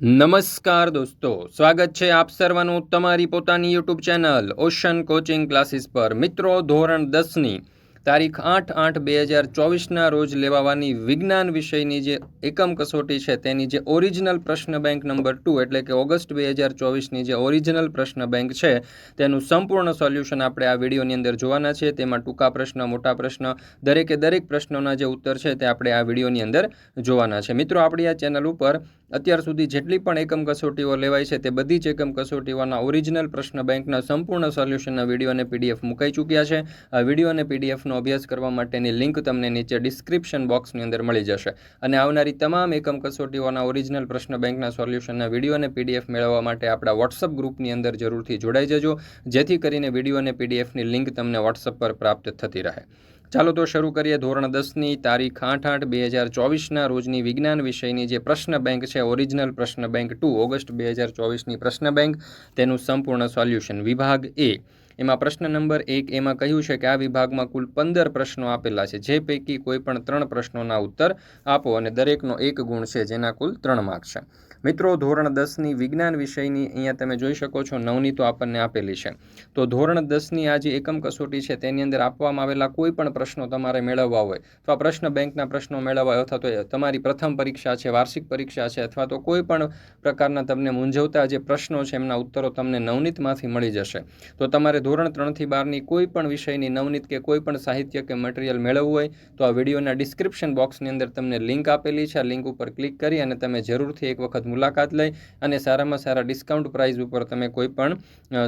નમસ્કાર દોસ્તો, સ્વાગત છે આપ સર્વનું તમારી પોતાની YouTube channel ocean coaching classes પર. મિત્રો, ધોરણ દસની તારીખ આઠ આઠ બે હજાર ચોવીસના રોજ લેવાવાની વિજ્ઞાન વિષયની જે એકમ કસોટી છે, તેની જે ઓરિજિનલ પ્રશ્ન બેંક નંબર ટુ એટલે કે ઓગસ્ટ બે હજાર ચોવીસની જે ઓરિજિનલ પ્રશ્ન બેંક છે, તેનું સંપૂર્ણ સોલ્યુશન આપણે આ વિડીયોની અંદર જોવાના છે. તેમાં ટૂંકા પ્રશ્ન, મોટા પ્રશ્ન, દરેકે દરેક પ્રશ્નોના જે ઉત્તર છે તે આપણે આ વિડીયોની અંદર જોવાના છે. મિત્રો, આપણી આ ચેનલ ઉપર અત્યાર સુધી જેટલી પણ એકમ કસોટીઓ લેવાય છે તે બધી જ એકમ કસોટીઓના ઓરિજિનલ પ્રશ્ન બેંકના સંપૂર્ણ સોલ્યુશનના વીડિયો અને પીડીએફ મુકાઈ ચૂક્યા છે. આ વીડિયો અને પીડીએફનો અભ્યાસ કરવા માટેની લિંક તમને નીચે ડિસ્ક્રિપ્શન બોક્સની અંદર મળી જશે. અને આવનારી તમામ એકમ કસોટીઓના ઓરિજિનલ પ્રશ્ન બેંકના સોલ્યુશનના વીડિયો અને પીડીએફ મેળવવા માટે આપણા વોટ્સઅપ ગ્રુપની અંદર જરૂરથી જોડાઈ જજો. જેથી કરીને વીડિયો અને પીડીએફની લિંક તમને વોટ્સઅપ પર પ્રાપ્ત થતી રહે. ચાલો તો શરૂ કરીએ ધોરણ દસની. તારીખ આઠ આઠ બે હજાર ચોવીસના રોજની વિજ્ઞાન વિષયની જે પ્રશ્ન બેંક છે, ઓરિજિનલ પ્રશ્ન બેંક ટુ, ઓગસ્ટ બે હજાર ચોવીસની પ્રશ્ન બેંક. તેનું સંપૂર્ણ સોલ્યુશન વિભાગ એ. એમાં પ્રશ્ન નંબર એક એમાં કહ્યું છે કે આ વિભાગમાં કુલ પંદર પ્રશ્નો આપેલા છે. જે પૈકી કોઈ પણ ત્રણ પ્રશ્નોના ઉત્તર આપો અને દરેકનો એક ગુણ છે, જેના કુલ ત્રણ માર્ક છે. મિત્રો, ધોરણ દસની વિજ્ઞાન વિષયની અહીંયા તમે જોઈ શકો છો, નવની તો આપણને આપેલી છે. તો ધોરણ દસની આ જે એકમ કસોટી છે, તેની અંદર આપવામાં આવેલા કોઈ પણ પ્રશ્નો તમારે મેળવવા હોય, તો આ પ્રશ્ન બેંકના પ્રશ્નો મેળવવા હોય અથવા તો તમારી પ્રથમ પરીક્ષા છે, વાર્ષિક પરીક્ષા છે, અથવા તો કોઈ પણ પ્રકારના તમને મૂંઝવતા જે પ્રશ્નો છે, એમના ઉત્તરો તમને નવનીતમાંથી મળી જશે. તો તમારે ધોરણ ત્રણથી બારની કોઈ પણ વિષયની નવનીત કે કોઈ પણ સાહિત્ય કે મટીરિયલ મેળવવું હોય, તો આ વિડીયોના ડિસ્ક્રિપ્શન બોક્સની અંદર તમને લિંક આપેલી છે. આ લિંક ઉપર ક્લિક કરી અને તમે જરૂરથી એક વખત મુલાકાત લઈ અને સારામાં સારા ડિસ્કાઉન્ટ પ્રાઇસ ઉપર તમે કોઈ પણ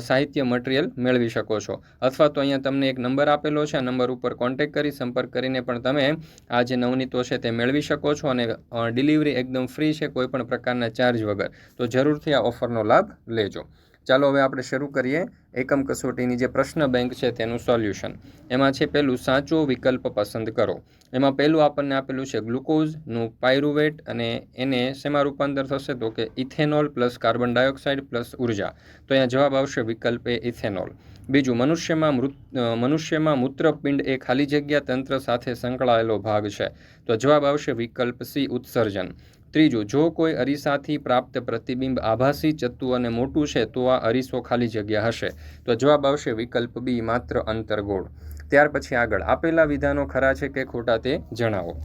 સાહિત્ય મટીરિયલ મેળવી શકો છો. અથવા તો અહીંયા તમને એક નંબર આપેલો છે. આ નંબર ઉપર કોન્ટેક કરી સંપર્ક કરીને પણ તમે આ જે નવનીતો છે તે મેળવી શકો છો અને ડિલિવરી એકદમ ફ્રી છે કોઈપણ પ્રકારના ચાર્જ વગર. તો જરૂરથી આ ઓફરનો લાભ લેજો. ચાલો હવે આપણે શરૂ કરીએ એકમ કસોટીની જે પ્રશ્ન બેંક છે તેનું સોલ્યુશન. એમાં છે પહેલું, સાચો વિકલ્પ પસંદ કરો. એમાં પહેલું આપણને આપેલું છે ગ્લુકોઝનું પાયરુવેટ અને એને શેમાં રૂપાંતર થશે તો કે ethanol plus carbon dioxide plus ઊર્જા. તો અહીંયા જવાબ આવશે વિકલ્પ એ ઇથેનોલ. બીજું, મનુષ્યમાં મૃત મનુષ્યમાં મૂત્રપિંડ એ ખાલી જગ્યા તંત્ર સાથે સંકળાયેલો ભાગ છે. તો જવાબ આવશે વિકલ્પ સી ઉત્સર્જન. ત્રીજું, જો કોઈ અરીસાથી પ્રાપ્ત પ્રતિબિંબ આભાસી ચત્તુ અને મોટું છે, તો આ અરીસો ખાલી જગ્યા હશે. તો જવાબ આવશે વિકલ્પ બી, માત્ર અંતરગોળ. ત્યાર પછી આગળ. આપેલા વિધાનો ખરા છે કે ખોટા તે જણાવો.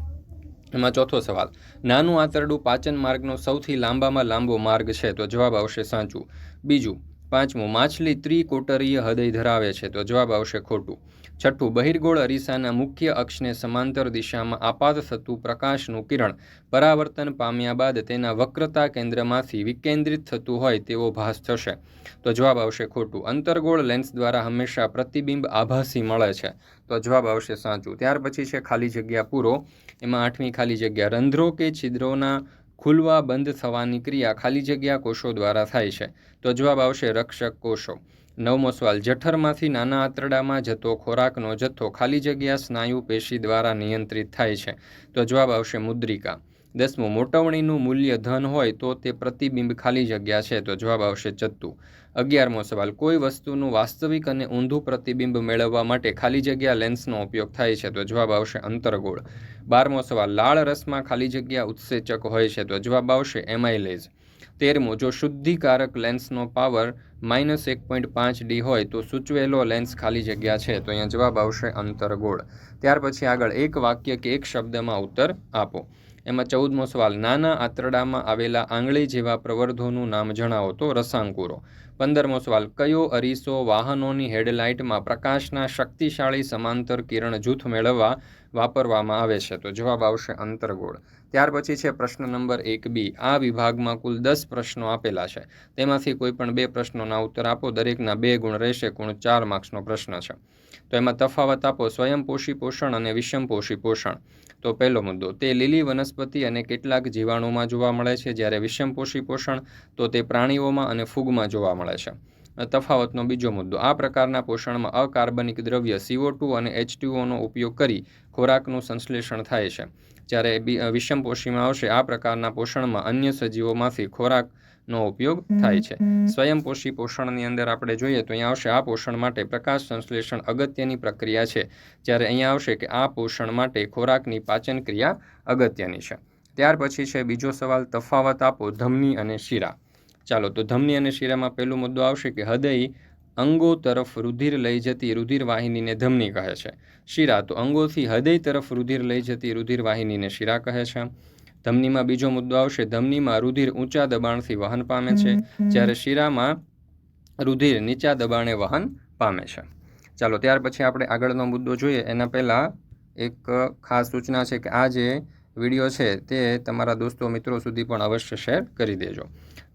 એમાં ચોથો સવાલ. નાનું આંતરડું પાચન માર્ગનો સૌથી લાંબામાં લાંબો માર્ગ છે, તો જવાબ આવશે સાચું. બીજું, પાંચમું, માછલી ત્રિકોટરીય હૃદય ધરાવે છે, તો જવાબ આવશે ખોટું. છઠ્ઠું, બહિર્ગોળ અરીસાના મુખ્ય અક્ષને સમાંતર દિશામાં આપાત થતું પ્રકાશનું કિરણ. પરાવર્તન પામ્યા બાદ તેના વક્રતા કેન્દ્રમાંથી વિકેન્દ્રિત થતું હોય તેવો ભાસ થશે. તો જવાબ આવશે ખોટું. અંતર્ગોળ લેન્સ દ્વારા હંમેશા પ્રતિબિંબ આભાસી મળે છે. તો જવાબ આવશે સાચું. ત્યાર પછી છે ખાલી જગ્યા પૂરો. એમાં આઠમી ખાલી જગ્યા. રંધ્રો કે છિદ્રોના ખુલવા બંધ થવાની ક્રિયા ખાલી જગ્યા કોષો દ્વારા થાય છે. તો જવાબ આવશે રક્ષક કોષો. નવમો સવાલ, જઠરમાંથી નાના આંતરડામાં જતો ખોરાકનો જથ્થો ખાલી જગ્યા સ્નાયુ પેશી દ્વારા નિયંત્રિત થાય છે. તો જવાબ આવશે મુદ્રિકા. દસમું, મોટવણીનું મૂલ્ય ધન હોય તો તે પ્રતિબિંબ ખાલી જગ્યા છે. તો જવાબ આવશે ચત્તુ. અગિયારમો સવાલ, કોઈ વસ્તુનું વાસ્તવિક અને ઊંધું પ્રતિબિંબ મેળવવા માટે ખાલી જગ્યા લેન્સનો ઉપયોગ થાય છે? તો જવાબ આવશે અંતરગોળ. બારમો સવાલ, લાળ રસમાં ખાલી જગ્યા ઉત્સેચક હોય છે? તો જવાબ આવશે એમાઇલેઝ તેરમો, જો શુદ્ધિકારક લેન્સનો પાવર માઇનસ એક પોઈન્ટ પાંચ ડી હોય તો સૂચવેલો લેન્સ ખાલી જગ્યા છે. તો અહીંયા જવાબ આવશે અંતરગોળ. ત્યાર પછી આગળ એક વાક્ય કે એક શબ્દમાં ઉત્તર આપો. એમાં ચૌદમો સવાલ, નાના આંતરડામાં આવેલા આંગળી જેવા પ્રવર્ધોનું નામ જણાવો તો રસાંકુરો. પંદરમો સવાલ, કયો અરીસો વાહનોની હેડલાઇટમાં પ્રકાશના શક્તિશાળી સમાંતર કિરણ જૂથ મેળવવા વાપરવામાં આવે છે? તો જવાબ આવશે અંતરગોળ. ત્યાર પછી છે પ્રશ્ન નંબર એક બી. આ વિભાગમાં કુલ દસ પ્રશ્નો આપેલા છે. તેમાંથી કોઈ પણ બે પ્રશ્નોના ઉત્તર આપો. દરેકના બે ગુણ રહેશે. કુણ ચાર માર્ક્સનો પ્રશ્ન છે. તો એમાં તફાવત આપો. સ્વયંપોષી પોષણ અને વિષમપોષી પોષણ. તો પહેલો મુદ્દો, તે લીલી વનસ્પતિ અને કેટલાક જીવાણુમાં જોવા મળે છે. જ્યારે વિષમપોષી પોષણ, તો તે પ્રાણીઓમાં અને ફૂગમાં જોવા મળે છે. તફાવતનો બીજો મુદ્દો, આ પ્રકારના પોષણમાં અકાર્બનિક દ્રવ્ય સીઓ ટુ અને એચ ટુઓનો ઉપયોગ કરી ખોરાકનું સંશ્લેષણ થાય છે. જ્યારે વિષમપોષીમાં આવશે, આ પ્રકારના પોષણમાં અન્ય સજીવોમાંથી ખોરાક નો ઉપયોગ થાય છે. સ્વયંપોષી પોષણની અંદર આપણે જોઈએ તો અહીંયા આવશે આ પોષણ માટે પ્રકાશ સંશ્લેષણ અગત્યની પ્રક્રિયા છે. જ્યારે અહીંયા આવશે કે આ પોષણ માટે ખોરાકની પાચન ક્રિયા અગત્યની છે. ત્યાર પછી છે બીજો સવાલ, તફાવત આપો ધમની અને શિરા. ચાલો તો ધમની અને શિરામાં પહેલો મુદ્દો આવશે કે હૃદય અંગો તરફ રુધિર લઈ જતી રુધિર વાહિનીને ધમની કહે છે. શિરા તો અંગોથી હૃદય તરફ રુધિર લઈ જતી રુધિર વાહિનીને શિરા કહે છે. ધમનીમાં બીજો મુદ્દો આવશે ધમનીમાં રુધિર ઊંચા દબાણથી વહન પામે છે જ્યારે શિરામાં રુધિર નીચા દબાણે વહન પામે છે. ચાલો ત્યાર પછી આપણે આગળનો મુદ્દો જોઈએ. એના પહેલાં એક ખાસ સૂચના છે કે આ જે વીડિયો છે તે તમારા દોસ્તો મિત્રો સુધી પણ અવશ્ય શેર કરી દેજો.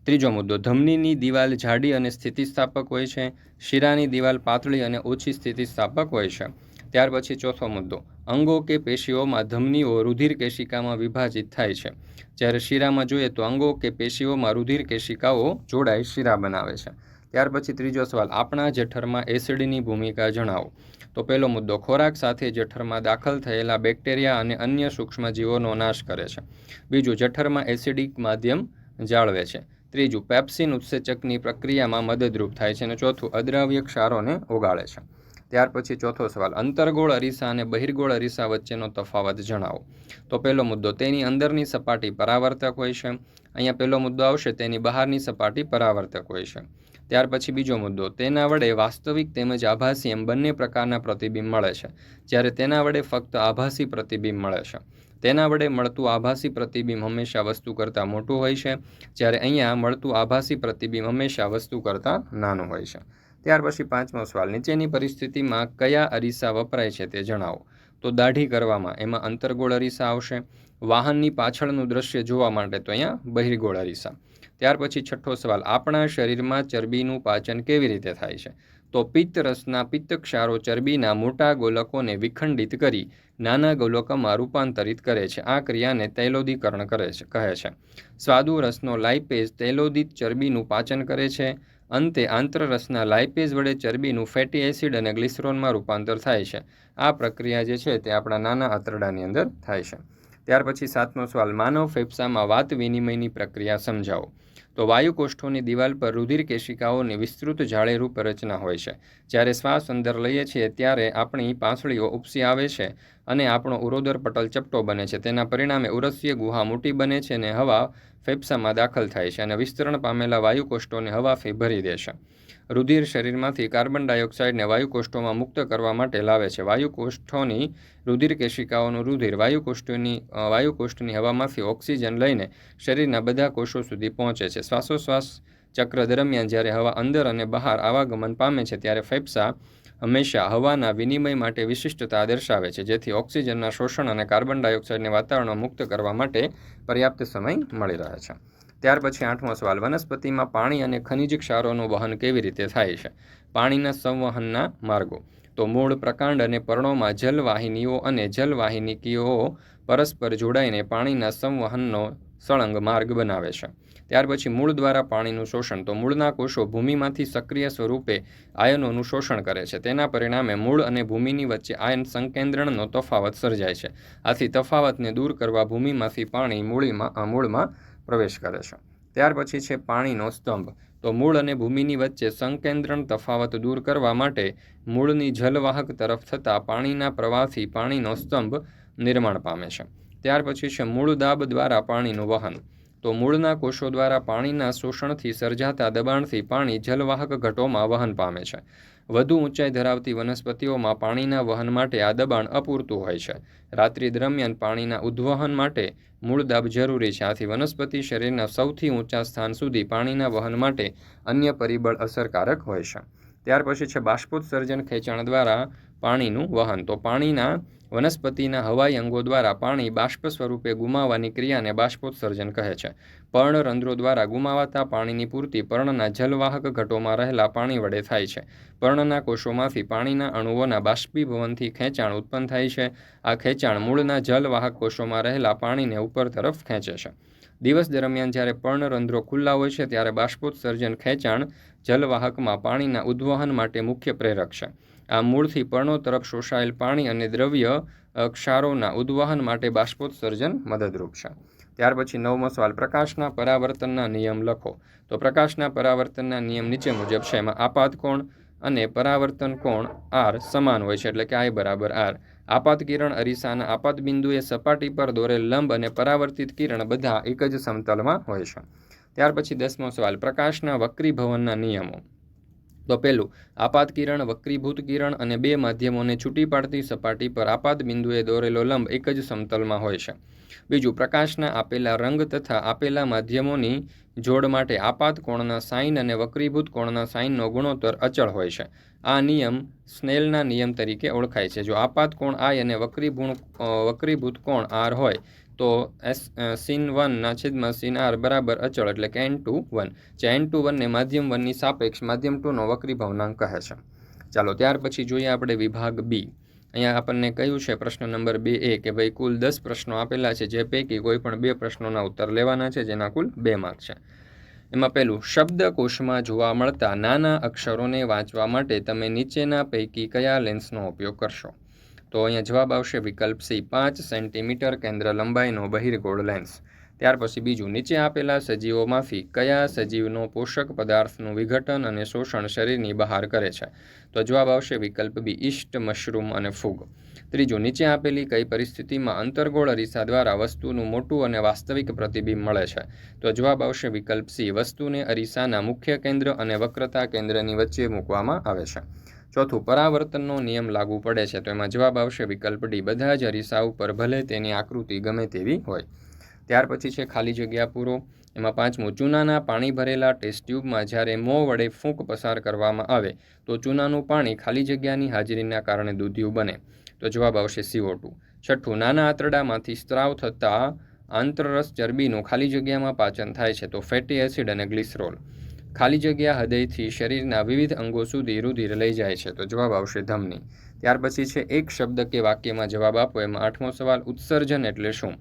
ત્રીજો મુદ્દો, ધમનીની દિવાલ જાડી અને સ્થિતિસ્થાપક હોય છે, શિરાની દિવાલ પાતળી અને ઓછી સ્થિતિસ્થાપક હોય છે. ત્યાર પછી ચોથો મુદ્દો, અંગો કે પેશીઓમાં ધમનીઓ રુધિર કેશિકામાં વિભાજિત થાય છે. જ્યારે શિરામાં જોઈએ તો અંગો કે પેશીઓમાં રુધિર કેશિકાઓ જોડાઈ શિરા બનાવે છે. ત્યાર પછી ત્રીજો સવાલ, આપણા જઠરમાં એસિડની ભૂમિકા જણાવો. તો પહેલો મુદ્દો, ખોરાક સાથે જઠરમાં દાખલ થયેલા બેક્ટેરિયા અને અન્ય સૂક્ષ્મજીવોનો નાશ કરે છે. બીજું, જઠરમાં એસિડિક માધ્યમ જાળવે છે. ત્રીજું, પેપ્સિન ઉત્સેચકની પ્રક્રિયામાં મદદરૂપ થાય છે અને ચોથું, અદ્રાવ્ય ક્ષારોને ઓગાળે છે. ત્યાર પછી ચોથો સવાલ, અંતરગોળ અરીસા અને બહિર્ગોળ અરીસા વચ્ચેનો તફાવત જણાવો. તો પહેલો મુદ્દો, તેની અંદરની સપાટી પરાવર્તક હોય છે. અહીંયા પહેલો મુદ્દો આવશે, તેની બહારની સપાટી પરાવર્તક હોય છે. ત્યાર પછી બીજો મુદ્દો, તેના વડે વાસ્તવિક તેમજ આભાસી એમ બંને પ્રકારના પ્રતિબિંબ મળે છે. જ્યારે તેના વડે ફક્ત આભાસી પ્રતિબિંબ મળે છે. તેના વડે મળતું આભાસી પ્રતિબિંબ હંમેશા વસ્તુ કરતાં મોટું હોય છે. જ્યારે અહીંયા મળતું આભાસી પ્રતિબિંબ હંમેશા વસ્તુ કરતાં નાનું હોય છે. ત્યાર પછી પાંચમો સવાલ, નીચેની પરિસ્થિતિમાં કયા અરીસા વપરાય છે તે જણાવો. તો દાઢી કરવામાં, એમાં અંતરગોળ અરીસા આવશે. વાહનની પાછળનું દ્રશ્ય જોવા માટે તો અહીંયા બહિર્ગોળ અરીસા. ત્યાર પછી છઠ્ઠો સવાલ, આપણા શરીરમાં ચરબીનું પાચન કેવી રીતે થાય છે? તો પિત્ત રસના પિત્ત ચરબીના મોટા ગોલકોને વિખંડિત કરી નાના ગોલકોમાં રૂપાંતરિત કરે છે. આ ક્રિયાને તૈલોદીકરણ કરે છે, કહે છે. સ્વાદુ રસનો લાઇપેઝ તૈલોદિત ચરબીનું પાચન કરે છે. અંતે આંતરરસના લાઇપેઝ વડે ચરબીનું ફેટી એસિડ અને ગ્લિસરોનમાં રૂપાંતર થાય છે. આ પ્રક્રિયા જે છે તે આપણા નાના આંતરડાની અંદર થાય છે. ત્યાર પછી સાતમો સવાલ, માનવ ફેફસામાં વાત વિનિમયની પ્રક્રિયા સમજાવો. તો વાયુકોષ્ઠોની દિવાલ પર રુધિર કેશિકાઓની વિસ્તૃત જાળેરૂપ રચના હોય છે. જ્યારે શ્વાસ અંદર લઈએ છીએ ત્યારે આપણી પાંસળીઓ ઉપસી આવે છે અને આપણો ઉરોદર પટલ ચપટો બને છે. તેના પરિણામે ઉરસ્ય ગુહા મોટી બને છે અને હવા ફેફસામાં દાખલ થાય છે અને વિસ્તરણ પામેલા વાયુકોષ્ઠોને હવાથી ભરી દે છે. રુધિર શરીરમાંથી કાર્બન ડાયોક્સાઇડને વાયુકોષ્ઠોમાં મુક્ત કરવા માટે લાવે છે. વાયુકોષ્ઠોની રુધિર કેશિકાઓનું રુધિર વાયુકોષ્ઠની વાયુકોષ્ઠની હવામાંથી ઓક્સિજન લઈને શરીરના બધા કોષો સુધી પહોંચે છે. શ્વાસોશ્વાસ ચક્ર દરમિયાન જ્યારે હવા અંદર અને બહાર આવાગમન પામે છે, ત્યારે ફેફસા હંમેશા હવાના વિનિમય માટે વિશિષ્ટતા દર્શાવે છે, જેથી ઓક્સિજનના શોષણ અને કાર્બન ડાયોક્સાઇડને વાતાવરણમાં મુક્ત કરવા માટે પર્યાપ્ત સમય મળી રહે છે. ત્યાર પછી આઠમો સવાલ, વનસ્પતિમાં પાણી અને ખનિજ ક્ષારોનું વહન કેવી રીતે થાય છે? પાણીના સંવહનના માર્ગો. તો મૂળ પ્રકાંડ અને પર્ણોમાં જલવાહિનીઓ અને જલવાહિનીકીઓ પરસ્પર જોડાઈને પાણીના સંવહનનો સળંગ માર્ગ બનાવે છે. ત્યાર પછી મૂળ દ્વારા પાણીનું શોષણ. તો મૂળના કોષો ભૂમિમાંથી સક્રિય સ્વરૂપે આયનોનું શોષણ કરે છે. તેના પરિણામે મૂળ અને ભૂમિની વચ્ચે આયન સંકેન્દ્રણનો તફાવત સર્જાય છે. આથી તફાવતને દૂર કરવા ભૂમિમાંથી પાણી મૂળીમાં મૂળમાં પ્રવેશ કરે છે. ત્યાર પછી છે પાણીનો સ્તંભ. તો મૂળ અને ભૂમિની વચ્ચે સંકેન્દ્રણ તફાવત દૂર કરવા માટે મૂળની જલવાહક તરફ થતાં પાણીના પ્રવાહથી પાણીનો સ્તંભ નિર્માણ પામે છે. ત્યાર પછી છે મૂળ દાબ દ્વારા પાણીનું વહન. તો મૂળના કોષો દ્વારા પાણીના શોષણથી સર્જાતા દબાણથી પાણી જલવાહક ઘટોમાં વહન પામે છે. વધુ ઊંચાઈ ધરાવતી વનસ્પતિઓમાં પાણીના વહન માટે આ દબાણ અપૂરતું હોય છે. રાત્રિ દરમિયાન પાણીના ઉદ્વહન માટે મૂળ દાબ જરૂરી છે. આથી વનસ્પતિ શરીરના સૌથી ઊંચા સ્થાન સુધી પાણીના વહન માટે અન્ય પરિબળ અસરકારક હોય છે. ત્યાર પછી છે બાષ્પોત્સર્જન ખેંચાણ દ્વારા પાણીનું વહન. તો પાણીના વનસ્પતિના હવાઈ અંગો દ્વારા પાણી બાષ્પ સ્વરૂપે ગુમાવવાની ક્રિયાને બાષ્પોત્સર્જન કહે છે. પર્ણરંધ્રો દ્વારા ગુમાવાતા પાણીની પૂર્તિ પર્ણના જલવાહક ઘટોમાં રહેલા પાણી વડે થાય છે. પર્ણના કોષોમાંથી પાણીના અણુઓના બાષ્પીભવનથી ખેંચાણ ઉત્પન્ન થાય છે. આ ખેંચાણ મૂળના જલવાહક કોષોમાં રહેલા પાણીને ઉપર તરફ ખેંચે છે. દિવસ દરમિયાન જ્યારે પર્ણરંધ્રો ખુલ્લા હોય છે, ત્યારે બાષ્પોત્સર્જન ખેંચાણ જલવાહકમાં પાણીના ઉદ્વહન માટે મુખ્ય પ્રેરક છે. આ મૂળથી પર્ણો તરફ શોષાયેલ પાણી અને દ્રવ્ય ક્ષારોના ઉદ્વહન માટે બાષ્પોત્સર્જન મદદરૂપ છે. ત્યાર પછી નવમો સવાલ, પ્રકાશના પરાવર્તનના નિયમ લખો. તો પ્રકાશના પરાવર્તનના નિયમ નીચે મુજબ છે, એમાં આપાત કોણ અને પરાવર્તન કોણ આર સમાન હોય છે, એટલે કે આઈ બરાબર આર. આપાત કિરણ અરીસાના આપાત બિંદુએ સપાટી પર દોરેલ લંબ અને પરાવર્તિત કિરણ બધા એક જ સમતલમાં હોય છે. ત્યાર પછી દસમો સવાલ, પ્રકાશના વક્રીભવનના નિયમો. તો પહેલું, આપાત કિરણ, વક્રીભૂત કિરણ અને બે માધ્યમોને છૂટી પાડતી સપાટી પર આપાત બિંદુએ દોરેલો લંબ એક જ સમતલમાં હોય છે. બીજું, પ્રકાશના આપેલા રંગ તથા આપેલા માધ્યમોની જોડ માટે આપાત કોણના સાઇન અને વક્રીભૂત કોણના સાઇનનો ગુણોત્તર અચળ હોય છે. આ નિયમ સ્નેલના નિયમ તરીકે ઓળખાય છે. જો આપાત કોણ આય અને વક્રીભૂણ વક્રીભૂત કોણ આર હોય તો એસ સીન વનના છેદમાં સીન આર બરાબર અચળ એટલે કે એન ટુ વન જે એન ટુ વનને માધ્યમ વનની સાપેક્ષ માધ્યમ ટુનો વક્રી વક્રીભાવનાંક કહે છે. ચાલો, ત્યાર પછી જોઈએ આપણે વિભાગ બી અહીંયા આપણને કહ્યું છે પ્રશ્ન નંબર બે એ કે ભાઈ, કુલ દસ પ્રશ્નો આપેલા છે, જે પૈકી કોઈ પણ બે પ્રશ્નોના ઉત્તર લેવાના છે, જેના કુલ બે માર્ક છે. એમાં પહેલું, શબ્દકોશમાં જોવા મળતા નાના અક્ષરોને વાંચવા માટે તમે નીચેના પૈકી કયા લેન્સનો ઉપયોગ કરશો? તો અહીંયા જવાબ આવશે વિકલ્પ સી, પાંચ સેન્ટીમીટર કેન્દ્ર લંબાઈનો બહિર્ગોળ લેન્સ ત્યાર પછી બીજું નીચે આપેલા સજીવોમાંથી કયા સજીવનો પોષક પદાર્થનું વિઘટન અને શોષણ શરીરની બહાર કરે છે? તો જવાબ આવશે વિકલ્પ બી ઈસ્ટ મશરૂમ અને ફૂગ. ત્રીજું, નીચે આપેલી કઈ પરિસ્થિતિમાં અંતર્ગોળ અરીસા દ્વારા વસ્તુનું મોટું અને વાસ્તવિક પ્રતિબિંબ મળે છે? તો જવાબ આવશે વિકલ્પ સી, વસ્તુને અરીસાના મુખ્ય કેન્દ્ર અને વક્રતા કેન્દ્રની વચ્ચે મૂકવામાં આવે છે. ચોથું, પરાવર્તનનો નિયમ લાગુ પડે છે. તો એમાં જવાબ આવશે, વિકલ્પ ડી, બધા જ અરીસા ઉપર ભલે તેની આકૃતિ ગમે તેવી હોય. ત્યાર પછી છે ખાલી જગ્યા પૂરો. એમાં પાંચમું, ચૂનાના પાણી ભરેલા ટેસ્ટ ટ્યુબમાં જ્યારે મોં વડે ફૂંક પસાર કરવામાં આવે, તો ચૂનાનું પાણી ખાલી જગ્યાની હાજરીના કારણે દૂધિયું બને. તો જવાબ આવશે સીઓ ટુ. છઠ્ઠું, નાના આંતરડામાંથી સ્ત્રાવ થતાં આંતરરસ ચરબીનું ખાલી જગ્યામાં પાચન થાય છે. તો ફેટી એસિડ અને ગ્લિસરોલ. ખાલી જગ્યા હૃદયથી શરીરના વિવિધ અંગો સુધી રુધિર લઈ જાય છે. તો જવાબ આવશે ધમની. ત્યાર પછી છે એક શબ્દ કે વાક્યમાં જવાબ આપો. એમાં આઠમો સવાલ, ઉત્સર્જન એટલે શું?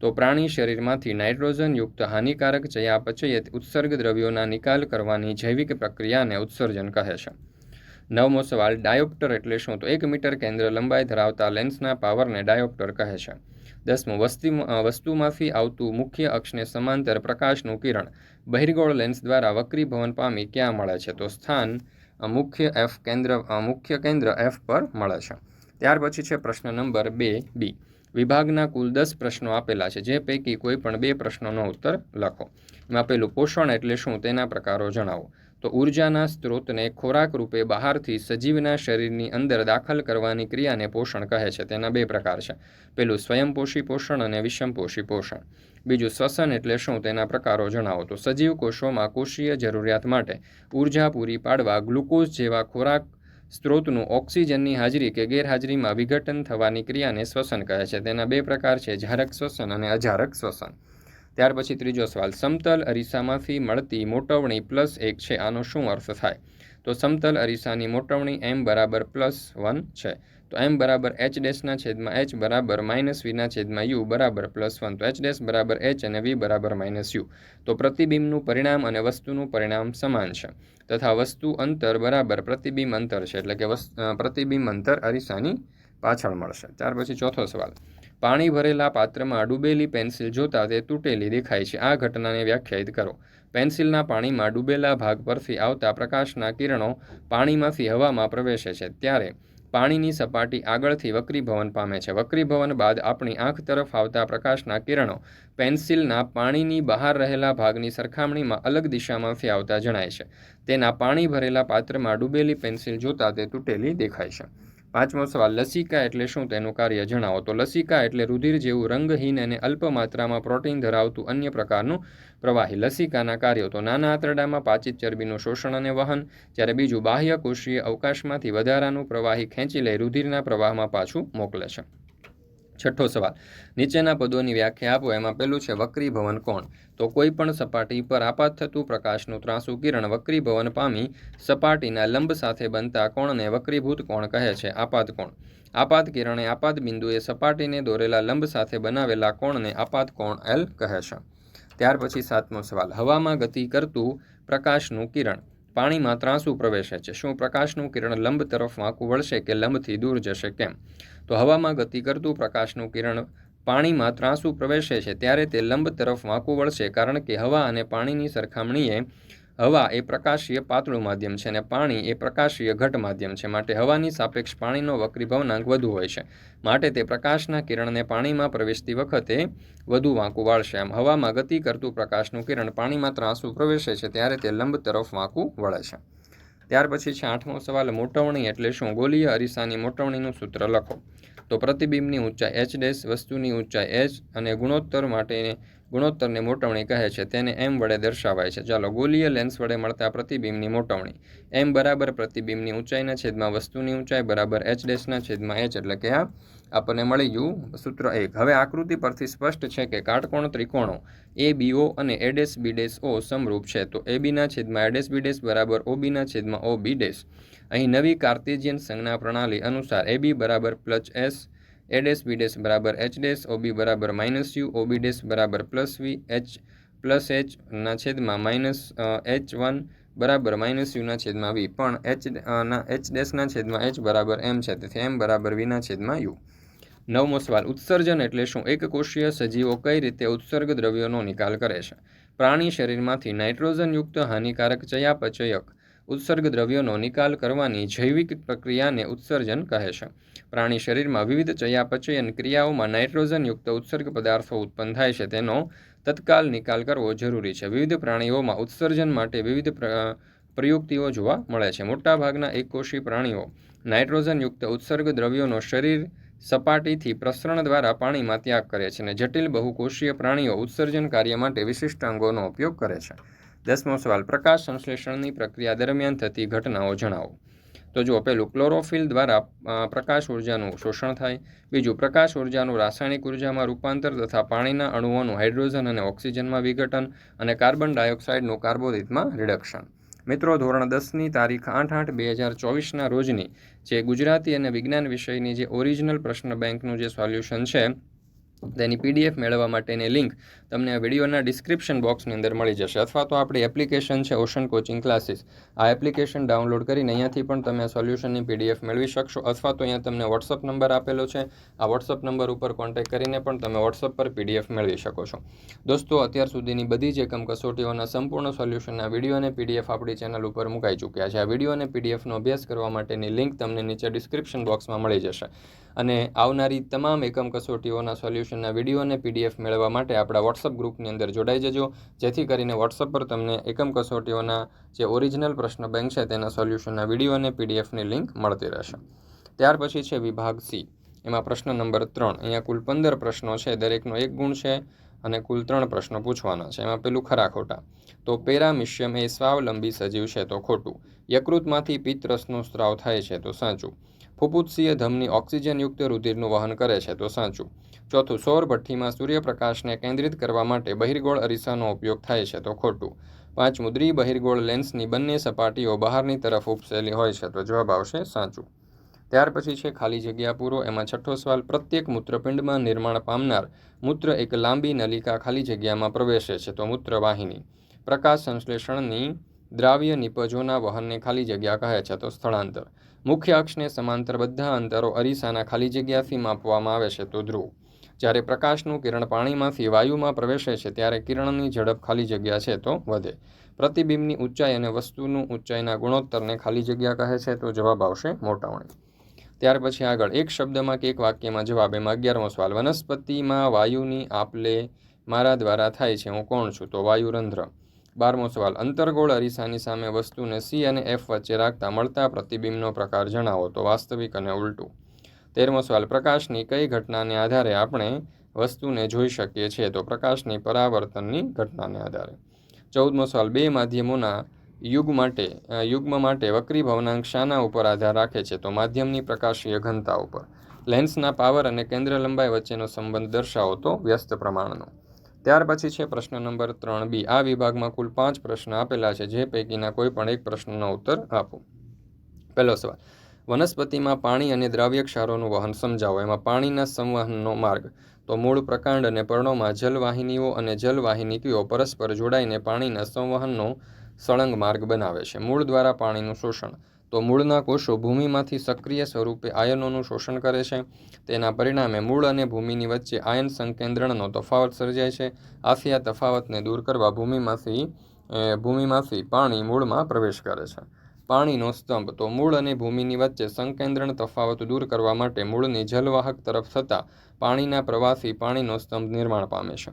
તો પ્રાણી શરીરમાંથી નાઇટ્રોજનયુક્ત હાનિકારક ચયાપચય ઉત્સર્ગ દ્રવ્યોના નિકાલ કરવાની જૈવિક પ્રક્રિયાને ઉત્સર્જન કહે છે. નવમો સવાલ, ડાયોપ્ટર એટલે શું? તો એક મીટર કેન્દ્ર લંબાઈ ધરાવતા લેન્સના પાવરને ડાયોપ્ટર કહે છે. દસમું વસ્તી વસ્તુમાંથી આવતું મુખ્ય અક્ષને સમાંતર પ્રકાશનું કિરણ. બહિર્ગોળ લેન્સ દ્વારા વક્રીભવન પામી ક્યાં મળે છે? તો સ્થાન મુખ્ય એફ કેન્દ્ર મુખ્ય કેન્દ્ર એફ પર મળે છે. ત્યાર પછી છે પ્રશ્ન નંબર બે, બી. વિભાગના કુલ દસ પ્રશ્નો આપેલા છે. જે પૈકી કોઈ પણ બે પ્રશ્નોનો ઉત્તર લખો. એમાં પેલું પોષણ એટલે શું તેના પ્રકારો જણાવો. તો ઉર્જાના સ્ત્રોતને ખોરાક રૂપે બહારથી સજીવના શરીરની અંદર દાખલ કરવાની ક્રિયાને પોષણ કહે છે. તેના બે પ્રકાર છે. પેલું સ્વયંપોષી પોષણ અને વિષમપોષી પોષણ. બીજું શ્વસન એટલે શું તેના પ્રકારો જણાવો. તો સજીવ કોષોમાં કોષીય જરૂરિયાત માટે ઊર્જા પૂરી પાડવા ગ્લુકોઝ જેવા ખોરાક સ્ત્રોતનું ઓક્સિજનની હાજરી કે ગેરહાજરીમાં વિઘટન થવાની ક્રિયાને શ્વસન કહે છે. તેના બે પ્રકાર છે. જારક શ્વસન અને અજારક શ્વસન. ત્યાર પછી ત્રીજો સવાલ, સમતલ અરીસામાંથી મળતી મોટવણી પ્લસ એક છે, આનો શું અર્થ થાય? તો સમતલ અરીસાની મોટવણી એમ બરાબર પ્લસ વન છે. તો એમ બરાબર એચ ડેશના છેદમાં એચ બરાબર માઇનસ વીના છેદમાં યુ બરાબર પ્લસ વન. તો એચ ડેશ બરાબર એચ અને વી બરાબર માઇનસ યુ. તો પ્રતિબિંબનું પરિણામ અને વસ્તુનું પરિણામ સમાન છે. તથા વસ્તુ અંતર બરાબર પ્રતિબિંબ અંતર છે, એટલે કે પ્રતિબિંબ અંતર અરીસાની પાછળ મળશે. ત્યાર પછી ચોથો સવાલ. પાણી ભરેલા પાત્રમાં ડૂબેલી પેન્સિલ જોતાં તે તૂટેલી દેખાય છે. આ ઘટનાને વ્યાખ્યાયિત કરો. પેન્સિલના પાણીમાં ડૂબેલા ભાગ પરથી આવતા પ્રકાશના કિરણો પાણીમાંથી હવામાં પ્રવેશે છે. ત્યારે પાણીની સપાટી આગળથી વક્રીભવન પામે છે. વક્રીભવન બાદ આપણી આંખ તરફ આવતા પ્રકાશના કિરણો પેન્સિલના પાણીની બહાર રહેલા ભાગની સરખામણીમાં અલગ દિશામાંથી આવતા જણાય છે. તેના પાણી ભરેલા પાત્રમાં ડૂબેલી પેન્સિલ જોતાં તે તૂટેલી દેખાય છે. પાંચમો સવાલ, લસિકા એટલે શું? તેનું કાર્ય જણાવો. તો લસિકા એટલે રુધિર જેવું રંગહીન અને અલ્પ માત્રામાં પ્રોટીન ધરાવતું અન્ય પ્રકારનું પ્રવાહી લસિકાના કાર્યો. તો નાના આંતરડામાં પાચિત ચરબીનું શોષણ અને વહન, જ્યારે બીજું બાહ્ય કોષીય અવકાશમાંથી વધારાનું પ્રવાહી ખેંચી લઈ રુધિરના પ્રવાહમાં પાછું મોકલે છે. છઠ્ઠો સવાલ. નીચેના પદોની વ્યાખ્યા આપો. એમાં પેલું છે વક્રીભવન કોણ? તો કોઈ પણ સપાટી પર આપાત થતું પ્રકાશનું ત્રાસુ કિરણ વક્રીભવન પામી સપાટીના લંબ સાથે બનતા કોણને વક્રીભૂત કોણ કહે છે? આપાત કોણ? આપાત કિરણે આપાત બિંદુએ સપાટીને દોરેલા લંબ સાથે બનાવેલા કોણને આપાત કોણ એલ કહે છે. ત્યાર પછી સાતમો સવાલ. હવામાં ગતિ કરતું પ્રકાશનું કિરણ. પાણીમાં ત્રાંસુ પ્રવેશે છે. શું પ્રકાશનું કિરણ લંબ તરફ કુવળશે વળશે કે લંબથી દૂર જશે કેમ? તો હવામાં ગતિ કરતું પ્રકાશનું કિરણ પાણીમાં ત્રાંસુ પ્રવેશે છે, ત્યારે તે લંબ તરફ વાંકું વળશે કારણ કે હવા અને પાણીની સરખામણીએ હવા એ પ્રકાશીય પાતળું માધ્યમ છે અને પાણી એ પ્રકાશીય ઘટ માધ્યમ છે. માટે હવાની સાપેક્ષ પાણીનો વક્રીભવનાંક વધુ હોય છે. માટે તે પ્રકાશના કિરણને પાણીમાં પ્રવેશતી વખતે વધુ વાંકું વાળશે. આમ હવામાં ગતિ કરતું પ્રકાશનું કિરણ પાણીમાં ત્રાંસુ પ્રવેશે છે ત્યારે તે લંબ તરફ વાંકું વળે છે. ત્યાર પછી છે આઠમો સવાલ, મોટવણી એટલે શું? ગોલીય અરીસાની મોટવણીનું સૂત્ર લખો. તો પ્રતિબિંબની ઊંચાઈ એચ ડેશ વસ્તુની ઊંચાઈ એચ અને ગુણોત્તર માટે ગુણોત્તરને મોટવણી કહે છે, તેને એમ વડે દર્શાવાય છે. ચાલો, ગોલીય લેન્સ વડે મળતા પ્રતિબિંબની મોટવણી. એમ બરાબર પ્રતિબિંબની ઊંચાઈના છેદમાં વસ્તુની ઊંચાઈ બરાબર એચ ડેશના છેદમાં એચ, એટલે કે આ આપણને મળી ગયું સૂત્ર એક. હવે આકૃતિ પરથી સ્પષ્ટ છે કે કાટકોણ ત્રિકોણો એ બીઓ અને એ ડેશ, બી ડેશ, ઓ સમરૂપ છે. તો એ બીના છેદમાં એ બી ડેશ બરાબર ઓ બીના છેદમાં ઓ, બી ડેશ. અહીં નવી કાર્તેજિયન સંજ્ઞા પ્રણાલી અનુસાર એ બી બરાબર plus S A dash B dash બરાબર એચ ડેશ ઓબી બરાબર માઇનસ યુ ઓબી ડેશ બરાબર પ્લસ વી એચ પ્લસ એચના છેદમાં માઇનસ એચ વન બરાબર માઇનસ યુના છેદમાં વી પણ એચ ના એચ ડેશના છેદમાં એચ બરાબર એમ છે. તેથી એમ બરાબર વીના છેદમાં યુ નવમો સવાલ, ઉત્સર્જન એટલે શું? એક કોષીય સજીવો કઈ રીતે ઉત્સર્ગ દ્રવ્યોનો નિકાલ કરે છે? પ્રાણી શરીરમાંથી નાઇટ્રોજનયુક્ત હાનિકારક ચયાપચયક ઉત્સર્ગ દ્રવ્યોનો નિકાલ કરવાની જૈવિક પ્રક્રિયાને ઉત્સર્જન કહે છે. પ્રાણી શરીરમાં વિવિધ ચયાપચયન ક્રિયાઓમાં નાઇટ્રોજનયુક્ત ઉત્સર્ગ પદાર્થો ઉત્પન્ન થાય છે. તેનો તત્કાલ નિકાલ કરવો જરૂરી છે. વિવિધ પ્રાણીઓમાં ઉત્સર્જન માટે વિવિધ પ્રયુક્તિઓ જોવા મળે છે. મોટાભાગના એકકોષી પ્રાણીઓ નાઇટ્રોજનયુક્ત ઉત્સર્ગ દ્રવ્યોનો શરીર સપાટીથી પ્રસરણ દ્વારા પાણીમાં ત્યાગ કરે છે અને જટિલ બહુકોષીય પ્રાણીઓ ઉત્સર્જન કાર્ય માટે વિશિષ્ટ અંગોનો ઉપયોગ કરે છે. દસમો સવાલ, પ્રકાશ સંશ્લેષણની પ્રક્રિયા દરમિયાન થતી ઘટનાઓ જણાવો. તો જુઓ, પહેલું ક્લોરોફિલ દ્વારા પ્રકાશ ઉર્જાનું શોષણ થાય. બીજું, પ્રકાશ ઉર્જાનું રાસાયણિક ઉર્જામાં રૂપાંતર તથા પાણીના અણુઓનું હાઇડ્રોજન અને ઓક્સિજનમાં વિઘટન અને કાર્બન ડાયોક્સાઇડનું કાર્બોદિતમાં રિડક્શન. મિત્રો, ધોરણ દસની તારીખ આઠ આઠ બે હજાર ચોવીસના રોજની જે ગુજરાતી અને વિજ્ઞાન વિષયની જે ઓરિજિનલ પ્રશ્ન બેંકનું જે સોલ્યુશન છે તેની પીડીએફ મેળવવા માટેની લિંક તમને આ વિડીયોના ડિસ્ક્રિપ્શન બોક્સની અંદર મળી જશે. અથવા તો આપણી એપ્લિકેશન છે ઓશન કોચિંગ ક્લાસીસ આ એપ્લિકેશન ડાઉનલોડ કરીને અહીંયાથી પણ તમે આ સોલ્યુશનની પીડીએફ મેળવી શકશો. અથવા તો અહીંયા તમને વોટ્સઅપ નંબર આપેલો છે. આ વોટ્સઅપ નંબર ઉપર કોન્ટેક્ટ કરીને પણ તમે વોટ્સઅપ પર પીડીએફ મેળવી શકો છો. દોસ્તો, અત્યાર સુધીની બધી જ એકમ કસોટીઓના સંપૂર્ણ સોલ્યુશનના વીડિયો અને પીડીએફ આપણી ચેનલ ઉપર મુકાઈ ચૂક્યા છે. આ વીડિયો અને પીડીએફનો અભ્યાસ કરવા માટેની લિંક તમને નીચે ડિસ્ક્રિપ્શન બોક્સમાં મળી જશે. અને આવનારી તમામ એકમ કસોટીઓના સોલ્યુશનના વીડિયો અને પીડીએફ મેળવવા માટે આપણા વોટ્સઅપ ગ્રુપની અંદર જોડાઈ જજો. જેથી કરીને વોટ્સઅપ પર તમને એકમ કસોટીઓના જે ઓરિજિનલ પ્રશ્ન બેંક છે તેના સોલ્યુશનના વીડિયો અને પીડીએફની લિંક મળતી રહેશે. ત્યાર પછી છે વિભાગ સી. એમાં પ્રશ્ન નંબર ત્રણ. અહીંયા કુલ પંદર પ્રશ્નો છે. દરેકનો એક ગુણ છે અને કુલ ત્રણ પ્રશ્નો પૂછવાના છે. એમાં પેલું ખરા ખોટા. તો પેરામિશિયમ એ સ્વાવલંબી સજીવ છે તો ખોટું. યકૃતમાંથી પિત્તરસનો સ્ત્રાવ થાય છે તો સાચું. ફુફુત્સીય ધમની ઓક્સિજનયુક્ત રુધિરનું વહન કરે છે, તો સાચું. ચોથું, સૌર ભઠ્ઠીમાં સૂર્યપ્રકાશને કેન્દ્રિત કરવા માટે બહિર્ગોળ અરીસાનો ઉપયોગ થાય છે, તો ખોટું. પાંચમું દ્રિ બહિર્ગોળ લેન્સની બંને સપાટીઓ બહારની તરફ ઉપસેલી હોય છે, તો જવાબ આવશે સાચું. ત્યાર પછી છે, ખાલી જગ્યા પૂરો, એમાં છઠ્ઠો સવાલ, પ્રત્યેક મૂત્રપિંડમાં નિર્માણ પામનાર મૂત્ર એક લાંબી નલિકા ખાલી જગ્યામાં પ્રવેશે છે, તો મૂત્રવાહિની. પ્રકાશ સંશ્લેષણની દ્રાવ્ય નિપજોના વહનને ખાલી જગ્યા કહે છે, તો સ્થળાંતર. મુખ્ય અક્ષને સમાંતર બધા અંતરો અરીસાના ખાલી જગ્યાથી માપવામાં આવે છે તો ધ્રુવ. જ્યારે પ્રકાશનું કિરણ પાણીમાંથી વાયુમાં પ્રવેશે છે ત્યારે કિરણની ઝડપ ખાલી જગ્યા છે તો વધે. પ્રતિબિંબની ઊંચાઈ અને વસ્તુનું ઊંચાઈના ગુણોત્તરને ખાલી જગ્યા કહે છે તો જવાબ આવશે મોટાવણી. ત્યાર પછી આગળ, એક શબ્દમાં કે એક વાક્યમાં જવાબ, એમાં અગિયારમો સવાલ. વનસ્પતિમાં વાયુની આપલે મારા દ્વારા થાય છે, હું કોણ છું? તો વાયુરંધ્ર. બારમો સવાલ. અંતર્ગોળ અરીસાની સામે વસ્તુને સી અને એફ વચ્ચે રાખતા મળતા પ્રતિબિંબનો પ્રકાર જણાવો તો વાસ્તવિક અને ઉલટું. તેરમો સવાલ. પ્રકાશની કઈ ઘટનાને આધારે આપણે વસ્તુને જોઈ શકીએ છીએ? તો પ્રકાશની પરાવર્તનની ઘટનાને આધારે. ચૌદમો સવાલ. બે માધ્યમોના યુગ માટે યુગ્મ માટે વક્રી ભવનાંક શાના ઉપર આધાર રાખે છે? તો માધ્યમની પ્રકાશીય ઘનતા ઉપર. લેન્સના પાવર અને કેન્દ્ર લંબાઈ વચ્ચેનો સંબંધ દર્શાવો તો વ્યસ્ત પ્રમાણનો. ત્યાર પછી છે પ્રશ્ન નંબર ત્રણ બી. આ વિભાગમાં કુલ પાંચ પ્રશ્ન આપેલા છે, જે પૈકીના કોઈ પણ એક પ્રશ્નનો ઉત્તર આપો. પહેલો સવાલ. વનસ્પતિમાં પાણી અને દ્રાવ્ય ક્ષારોનું વહન સમજાવો. એમાં પાણીના સંવહનનો માર્ગ. તો મૂળ પ્રકાંડ અને પર્ણોમાં જલવાહિનીઓ અને જલવાહિનીકીઓ પરસ્પર જોડાઈને પાણીના સંવહનનો સળંગ માર્ગ બનાવે છે. મૂળ દ્વારા પાણીનું શોષણ. તો મૂળના કોષો ભૂમિમાંથી સક્રિય સ્વરૂપે આયનોનું શોષણ કરે છે. તેના પરિણામે મૂળ અને ભૂમિની વચ્ચે આયન સંકેન્દ્રણનો તફાવત સર્જાય છે. આથી આ તફાવતને દૂર કરવા ભૂમિમાંથી ભૂમિમાંથી પાણી મૂળમાં પ્રવેશ કરે છે. પાણીનો સ્તંભ, તો મૂળ અને ભૂમિની વચ્ચે સંકેન્દ્રણ તફાવત દૂર કરવા માટે મૂળની જલવાહક તરફ થતાં પાણીના પ્રવાસી પાણીનો સ્તંભ નિર્માણ પામે છે.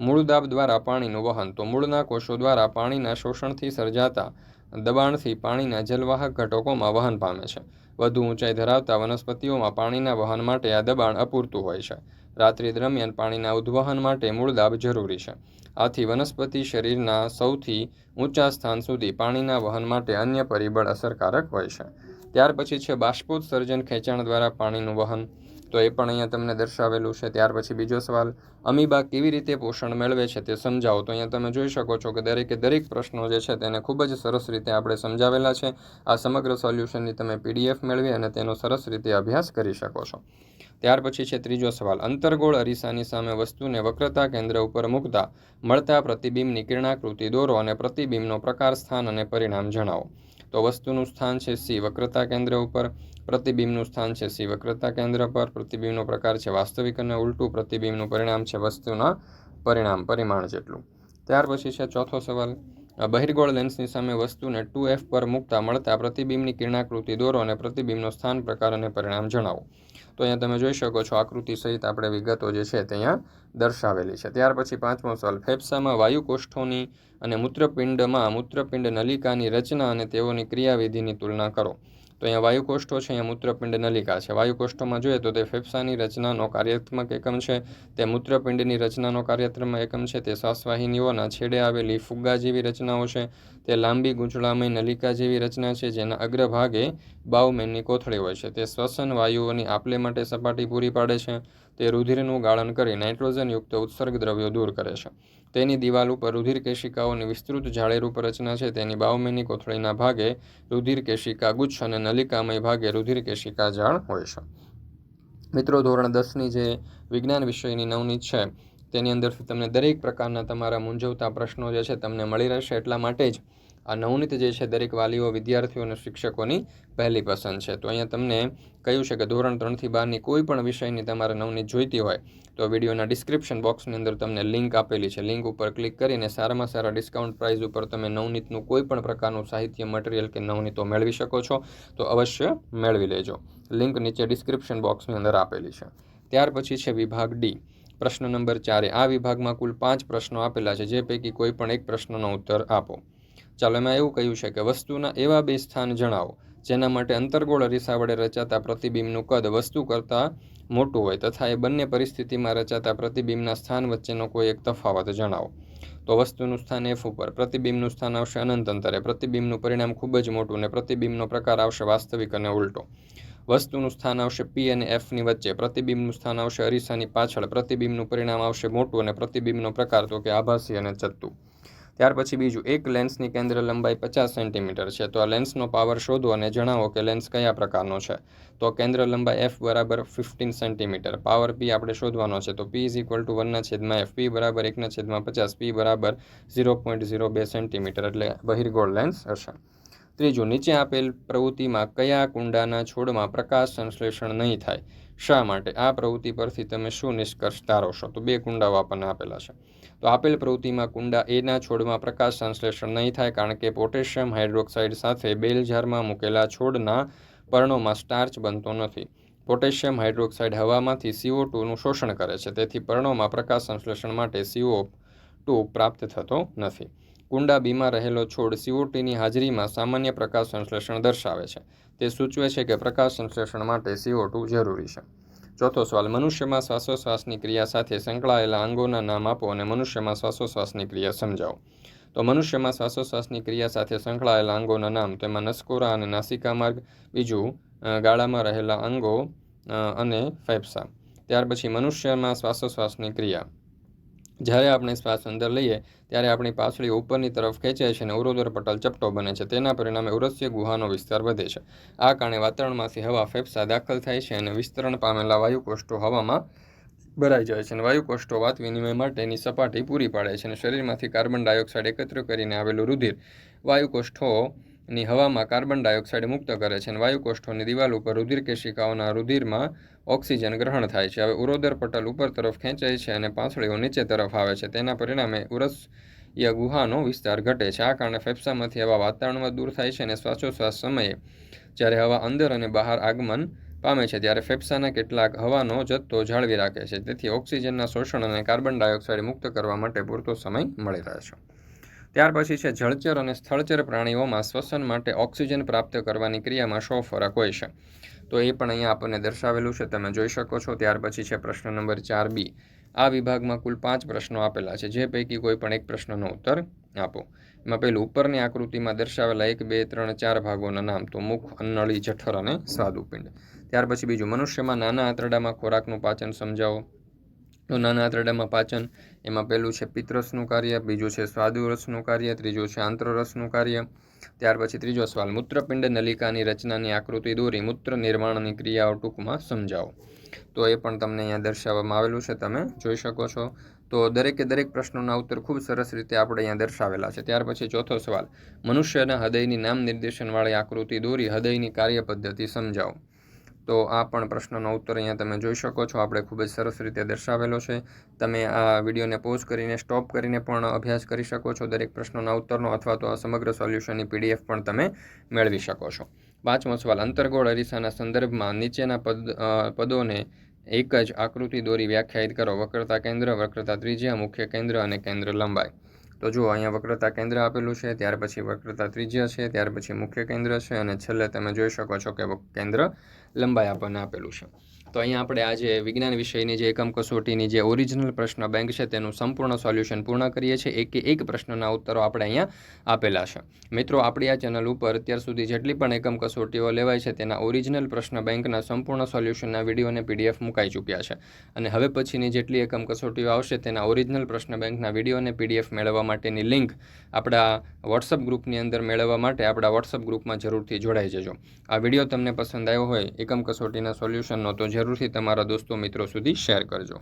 મૂળદાબ દ્વારા પાણીનું વહન, તો મૂળના કોષો દ્વારા પાણીના શોષણથી સર્જાતા દબાણથી પાણીના જલવાહક ઘટકોમાં વહન પામે છે. વધુ ઊંચાઈ ધરાવતા વનસ્પતિઓમાં પાણીના વહન માટે આ દબાણ અપૂરતું હોય છે. રાત્રિ દરમિયાન પાણીના ઉદ્વહન માટે મૂળદાબ જરૂરી છે. આથી વનસ્પતિ શરીરના સૌથી ઊંચા સ્થાન સુધી પાણીના વહન માટે અન્ય પરિબળ અસરકારક હોય છે. ત્યાર પછી છે બાષ્પોત્સર્જન ખેંચાણ દ્વારા પાણીનું વહન તો એ પણ અહીંયા તમને દર્શાવેલું છે. ત્યાર પછી બીજો સવાલ, અમીબા કેવી રીતે પોષણ મેળવે છે તે સમજાવો. તો અહીંયા તમે જોઈ શકો છો કે દરેકે દરેક પ્રશ્નો જે છે તેને ખૂબ જ સરસ રીતે આપણે સમજાવેલા છે. આ સમગ્ર સોલ્યુશનની તમે પીડીએફ મેળવી અને તેનો સરસ રીતે અભ્યાસ કરી શકો છો. ત્યાર પછી છે ત્રીજો સવાલ, અંતર્ગોળ અરીસાની સામે વસ્તુને વક્રતા કેન્દ્ર ઉપર મૂકતા મળતા પ્રતિબિંબની કિરણાકૃતિ દોરો અને પ્રતિબિંબનો પ્રકાર, સ્થાન અને પરિણામ જણાવો. તો વસ્તુનું સ્થાન છે સી, વક્રતા કેન્દ્ર ઉપર. પ્રતિબિંબનું સ્થાન છે સી, વક્રતા કેન્દ્ર પર. પ્રતિબિંબનો પ્રકાર છે વાસ્તવિક અને ઉલટું. પ્રતિબિંબનું પરિણામ છે વસ્તુના પરિણામ, પરિમાણ જેટલું. ત્યાર પછી છે ચોથો સવાલ. બહિર્ગોળ લેન્સની સામે વસ્તુને ટુ એફ પર મૂકતા, મળતા પ્રતિબિંબની કિરણાકૃતિ દોરો અને પ્રતિબિંબનો સ્થાન પ્રકાર અને પરિણામ જણાવો. તો અહીંયા તમે જોઈ શકો છો આકૃતિ સહિત આપણે વિગતો જે છે તે અહીંયા દર્શાવેલી છે. ત્યાર પછી પાંચમો સવાલ, ફેફસામાં વાયુકોષ્ઠોની અને મૂત્રપિંડમાં મૂત્રપિંડ નલિકાની રચના અને તેઓની ક્રિયાવિધિની તુલના કરો. તો અહીંયા વાયુકોષ્ઠો છે, અહીંયા મૂત્રપિંડ નલિકા છે. વાયુકોષ્ઠોમાં જોઈએ તો તે ફેફસાની રચનાનો કાર્યાત્મક એકમ છે. તે મૂત્રપિંડની રચનાનો કાર્યાત્મક એકમ છે. તે શ્વાસવાહિનીઓના છેડે આવેલી ફુગ્ગા જેવી રચનાઓ છે. તે લાંબી ગૂંચળામય નલિકા જેવી રચના છે, જેના અગ્રભાગે બાવમેનની કોથળી હોય છે. તે શ્વસન વાયુઓની આપલે માટે સપાટી પૂરી પાડે છે. તે રુધિરનું ગાળન કરી નાઇટ્રોજનયુક્ત ઉત્સર્ગ દ્રવ્યો દૂર કરે છે. તેની દિવાલ ઉપર રુધિર કેશિકાઓની વિસ્તૃત જાળેરૂપ રચના છે. તેની બાઉમેની કોથળીના ભાગે રુધિર કેશિકા ગુચ્છ અને નલિકામય ભાગે રુધિર કેશિકા જાળ હોય છે. મિત્રો, ધોરણ દસની જે વિજ્ઞાન વિષયની નવનીત છે, તેની અંદરથી તમને દરેક પ્રકારના તમારા મૂંઝવતા પ્રશ્નો જે છે, તમને મળી રહેશે. એટલા માટે જ આ નવનીત જે છે, દરેક વાલીઓ, વિદ્યાર્થીઓ અને શિક્ષકોની પહેલી પસંદ છે. તો અહીંયા તમને કહ્યું છે કે ધોરણ ત્રણથી બારની કોઈ પણ વિષયની તમારે નવનીત જોઈતી હોય, તો વિડીયોના ડિસ્ક્રિપ્શન બોક્સની અંદર તમને લિંક આપેલી છે. લિંક ઉપર ક્લિક કરીને સારામાં સારા ડિસ્કાઉન્ટ પ્રાઇઝ ઉપર તમે નવનીતનું કોઈ પણ પ્રકારનું સાહિત્ય મટીરિયલ કે નવનીતો મેળવી શકો છો, તો અવશ્ય મેળવી લેજો. લિંક નીચે ડિસ્ક્રિપ્શન બોક્સની અંદર આપેલી છે. ત્યાર પછી છે વિભાગ ડી પ્રશ્ન નંબર ચારે. આ વિભાગમાં કુલ પાંચ પ્રશ્નો આપેલા છે, જે પૈકી કોઈ પણ એક પ્રશ્નનો ઉત્તર આપો. ચાલો એમાં એવું કહ્યું છે કે વસ્તુના એવા બે સ્થાન જણાવો, જેના માટે અંતર્ગોળ અરીસા વડે રચાતા પ્રતિબિંબનું કદ વસ્તુ કરતાં મોટું હોય તથા એ બંને પરિસ્થિતિમાં રચાતા પ્રતિબિંબના સ્થાન વચ્ચેનો કોઈ એક તફાવત જણાવો. તો વસ્તુનું સ્થાન એફ ઉપર, પ્રતિબિંબનું સ્થાન આવશે અનંત અંતરે, પ્રતિબિંબનું પરિણામ ખૂબ જ મોટું અને પ્રતિબિંબનો પ્રકાર આવશે વાસ્તવિક અને ઉલટો. વસ્તુનું સ્થાન આવશે પી અને એફની વચ્ચે, પ્રતિબિંબનું સ્થાન આવશે અરીસાની પાછળ, પ્રતિબિંબનું પરિણામ આવશે મોટું અને પ્રતિબિંબનો પ્રકાર તો કે આભાસી અને ચત્તુ ત્યાર પછી બીજું, એક લેન્સની કેન્દ્ર લંબાઈ પચાસ સેન્ટીમીટર છે. તો આ લેન્સનો પાવર શોધો અને જણાવો કે લેન્સ કયા પ્રકારનો છે. તો કેન્દ્ર લંબાઈ એફ બરાબર ફિફ્ટીન સેન્ટીમીટર. પાવર પી આપણે શોધવાનો છે. તો પી ઇઝ ઇક્વલ ટુ વનના છેદમાં એફ પી બરાબર એકના છેદમાં પચાસ. પી બરાબર ઝીરો પોઈન્ટ ઝીરો બે સેન્ટીમીટર. એટલે બહિર્ગોળ લેન્સ હશે. ત્રીજું, નીચે આપેલ પ્રવૃત્તિમાં કયા કુંડાના છોડમાં પ્રકાશ સંશ્લેષણ નહીં થાય? શા માટે? આ પ્રવૃત્તિ પરથી તમે શું નિષ્કર્ષ તારવશો તો બે કુંડાઓ આપણને આપેલા છે. તો આપેલ પ્રવૃત્તિમાં કુંડા એના છોડમાં પ્રકાશ સંશ્લેષણ નહીં થાય કારણ કે પોટેશિયમ હાઇડ્રોક્સાઇડ સાથે બેલ જારમાં મૂકેલા છોડના પર્ણોમાં સ્ટાર્ચ બનતો નથી. પોટેશિયમ હાઇડ્રોક્સાઇડ હવામાંથી સીઓ ટુનું શોષણ કરે છે, તેથી પર્ણોમાં પ્રકાશ સંશ્લેષણ માટે સીઓ ટુ પ્રાપ્ત થતો નથી. કુંડા બીમાં રહેલો છોડ સીઓટીની હાજરીમાં સામાન્ય પ્રકાશ સંશ્લેષણ દર્શાવે છે. તે સૂચવે છે કે પ્રકાશ સંશ્લેષણ માટે સીઓ ટુ જરૂરી છે. ચોથો સવાલ, મનુષ્યમાં શ્વાસોશ્વાસની ક્રિયા સાથે સંકળાયેલા અંગોના નામ આપો અને મનુષ્યમાં શ્વાસોશ્વાસની ક્રિયા સમજાવો. તો મનુષ્યમાં શ્વાસોશ્વાસની ક્રિયા સાથે સંકળાયેલા અંગોના નામ, તેમાં નસકોરા અને નાસિકા માર્ગ, બીજું ગાળામાં રહેલા અંગો અને ફેફસા. ત્યાર પછી મનુષ્યમાં શ્વાસોશ્વાસની ક્રિયા. જ્યારે આપણે શ્વાસ અંદર લઈએ, ત્યારે આપણી પાછળી ઉપરની તરફ ખેંચાય છે અને ઉરોદર પટલ ચપટો બને છે. તેના પરિણામે ઉરસ્ય ગુહાનો વિસ્તાર વધે છે. આ કારણે વાતાવરણમાંથી હવા ફેફસા દાખલ થાય છે અને વિસ્તરણ પામેલા વાયુકોષ્ઠો હવામાં ભરાઈ જાય છે અને વાયુકોષ્ઠો વાત વિનિમય માટેની સપાટી પૂરી પાડે છે અને શરીરમાંથી કાર્બન ડાયોક્સાઇડ એકત્ર કરીને આવેલું રુધિર વાયુકોષ્ઠો ની હવામાં કાર્બન ડાયોક્સાઇડ મુક્ત કરે છે અને વાયુકોષ્ઠોની દિવાલ ઉપર રુધિર કેશિકાઓના રુધિરમાં ઓક્સિજન ગ્રહણ થાય છે. હવે ઉરોદર પટલ ઉપર તરફ ખેંચાય છે અને પાંસળીઓ નીચે તરફ આવે છે. તેના પરિણામે ઉરસ યા ગુહાનો વિસ્તાર ઘટે છે. આ કારણે ફેફસામાંથી હવા વાતાવરણમાં દૂર થાય છે અને શ્વાસોશ્વાસ સમયે જ્યારે હવા અંદર અને બહાર આગમન પામે છે, ત્યારે ફેફસાના કેટલાક હવાનો જથ્થો જાળવી રાખે છે. તેથી ઓક્સિજનના શોષણ અને કાર્બન ડાયોક્સાઇડ મુક્ત કરવા માટે પૂરતો સમય મળી રહે છે. ત્યાર પછી છે, જળચર અને સ્થળચર પ્રાણીઓમાં શ્વસન માટે ઓક્સિજન પ્રાપ્ત કરવાની ક્રિયામાં શો ફરક હોય છે? તો એ પણ અહીંયા આપણને દર્શાવેલું છે, તમે જોઈ શકો છો. ત્યાર પછી છે, પ્રશ્ન નંબર ચાર બી. આ વિભાગમાં કુલ પાંચ પ્રશ્નો આપેલા છે, જે પૈકી કોઈ પણ એક પ્રશ્નનો ઉત્તર આપો. એમાં પહેલું, ઉપરની આકૃતિમાં દર્શાવેલા એક, બે, ત્રણ, ચાર ભાગોના નામ, તો મુખ, અન્નળી, જઠર અને સ્વાદુપિંડ ત્યાર પછી બીજું, મનુષ્યમાં નાના આંતરડામાં ખોરાકનું પાચન સમજાવો. તો નાના આંતરડામાં પાચન, એમાં પહેલું છે પિત્તરસનું કાર્ય, બીજું છે સ્વાદુરસનું કાર્ય, ત્રીજું છે આંતરરસનું કાર્ય. ત્યાર પછી ત્રીજો સવાલ, મૂત્રપિંડ નલિકાની રચનાની આકૃતિ દોરી મૂત્ર નિર્માણની ક્રિયાઓ ટૂંકમાં સમજાવો. તો એ પણ તમને અહીંયા દર્શાવવામાં આવેલું છે, તમે જોઈ શકો છો. તો દરેકે દરેક પ્રશ્નોના ઉત્તર ખૂબ સરસ રીતે આપણે અહીંયા દર્શાવેલા છે. ત્યાર પછી ચોથો સવાલ, મનુષ્યના હૃદયની નામ નિર્દેશનવાળી આકૃતિ દોરી હૃદયની કાર્ય પદ્ધતિ સમજાવો. તો આ પણ પ્રશ્નનો ઉત્તર અહીંયા તમે જોઈ શકો છો. આપણે ખૂબ જ સરસ રીતે દર્શાવેલો છે. તમે આ વિડીયોને પોઝ કરીને, સ્ટોપ કરીને પણ અભ્યાસ કરી શકો છો દરેક પ્રશ્નોના ઉત્તરનો અથવા તો આ સમગ્ર સોલ્યુશનની પીડીએફ પણ તમે મેળવી શકો છો. પાંચમો સવાલ, અંતર્ગોળ અરીસાના સંદર્ભમાં નીચેના પદ પદોને એક જ આકૃતિ દોરી વ્યાખ્યાયિત કરો. વક્રતા કેન્દ્ર, વક્રતા ત્રિજ્યા, મુખ્ય કેન્દ્ર અને કેન્દ્ર લંબાઈ. તો જુઓ, અહીંયા વક્રતા કેન્દ્ર આપેલું છે, ત્યાર પછી વક્રતા ત્રિજ્યા છે, ત્યાર પછી મુખ્ય કેન્દ્ર છે અને છેલ્લે તમે જોઈ શકો છો કે કેન્દ્ર લંબાઈ આપણને આપેલું છે. તો અહીંયા આપણે આજે વિજ્ઞાન વિષયની જે એકમ કસોટીની જે ઓરિજિનલ પ્રશ્ન બેંક છે, તેનું સંપૂર્ણ સોલ્યુશન પૂર્ણ કરીએ છીએ. એક એક પ્રશ્નના ઉત્તરો આપણે અહીંયા આપેલા છે. મિત્રો, આપણી આ ચેનલ ઉપર અત્યાર સુધી જેટલી પણ એકમ કસોટીઓ લેવાય છે, તેના ઓરિજિનલ પ્રશ્ન બેંકના સંપૂર્ણ સોલ્યુશનના વીડિયો પીડીએફ મુકાઈ ચૂક્યા છે. અને હવે પછીની જેટલી એકમ કસોટીઓ આવશે, તેના ઓરિજિનલ પ્રશ્ન બેંકના વીડિયો પીડીએફ મેળવવા માટેની લિંક આપણા વોટ્સઅપ ગ્રુપની અંદર મેળવવા માટે આપણા વોટ્સઅપ ગ્રુપમાં જરૂરથી જોડાઈ જજો. આ વીડિયો તમને પસંદ આવ્યો હોય, એકમ કસોટીના સોલ્યુશનનો તો જરૂરથી તમારા દોસ્તો મિત્રો સુધી શેર કરજો.